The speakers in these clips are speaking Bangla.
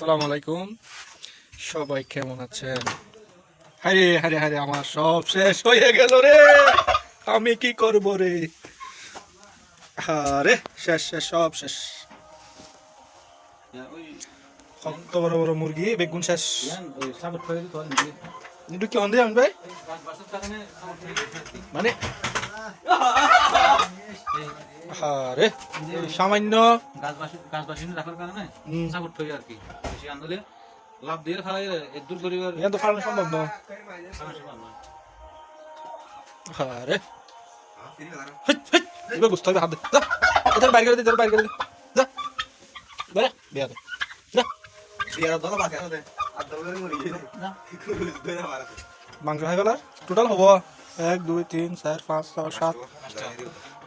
আসসালামু আলাইকুম। সবাই কেমন আছেন? হারে হারে হারে আমার সব শেষ হয়ে গেল রে। আমি কি করব রে? আরে, শেষ শেষ, সব শেষ। কত বড় বড় মুরগি, বেগুন শেষ। কিন্তু কি অন্ধে আমি ভাই মানে আরে সামান্য লাভ দিয়ে ফেলাই দূর করিবার এখানে তো ফালানো সম্ভব না। আরে। হেট, হেট, এবার বুঝতে হবে হাত যা এদের বাইরে করে দে বাইরে করে দে। যা বাইরে বিয়া দে। যা। মাংস হয়ে গেল। টোটাল হব। এক দুই তিন চার পাঁচ ছয় সাত।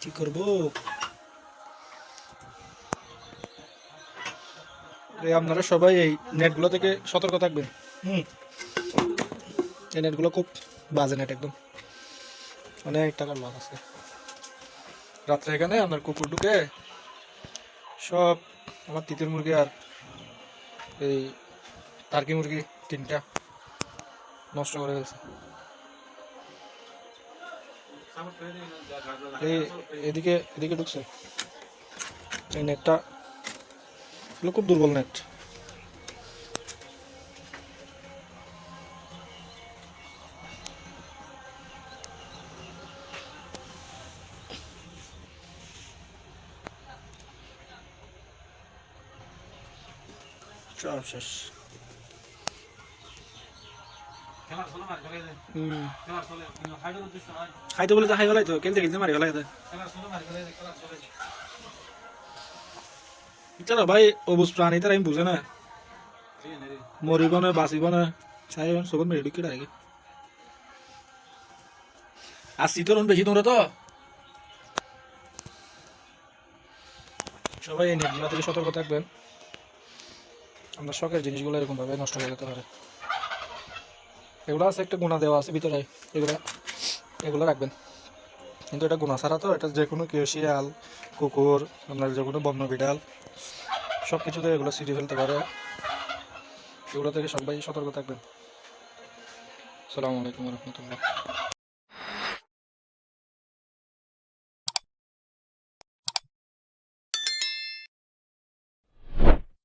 কি করব? আপনারা সবাই এই নেটগুলো থেকে সতর্ক থাকবেন। হুম। এই নেটগুলো খুব বাজে নেট একদম। অনেক টাকার লস আছে। রাত্রে এখানে আপনার কুকুর ঢুকে সব আমার তিতির মুরগি আর এই টার্কি মুরগি তিনটা নষ্ট করে ফেলছে। এই এদিকে এদিকে ঢুকছে। এই নেটটা খুব দুর্বল নেট সব শেষ খাইতে বলে তো খাই ফেলাই তো খেলতে খেলতে মারি ফেলাই তো চলো ভাই অবুজ প্রাণী তারা আমি বুঝে না মরিব না বাঁচিব না চাই চকুত মেরে ঢুকি ডাকে আর শীতর বেশি তোমরা তো সবাই এই থেকে সতর্ক থাকবেন আমরা শখের জিনিসগুলো এরকম ভাবে নষ্ট হয়ে যেতে পারে। এগুলো আছে, একটা গুণা দেওয়া আছে ভিতরে। এগুলো এগুলো রাখবেন। কিন্তু এটা গুণা ছাড়া তো এটা যে কোনো কেউ শিয়াল, কুকুর, আপনার যে কোনো বন্য বিড়াল সব কিছুতে এগুলো ছিঁড়ে ফেলতে পারে। এগুলো থেকে সবাই সতর্ক থাকবেন। আসসালামু আলাইকুম রহমতুল্লাহ।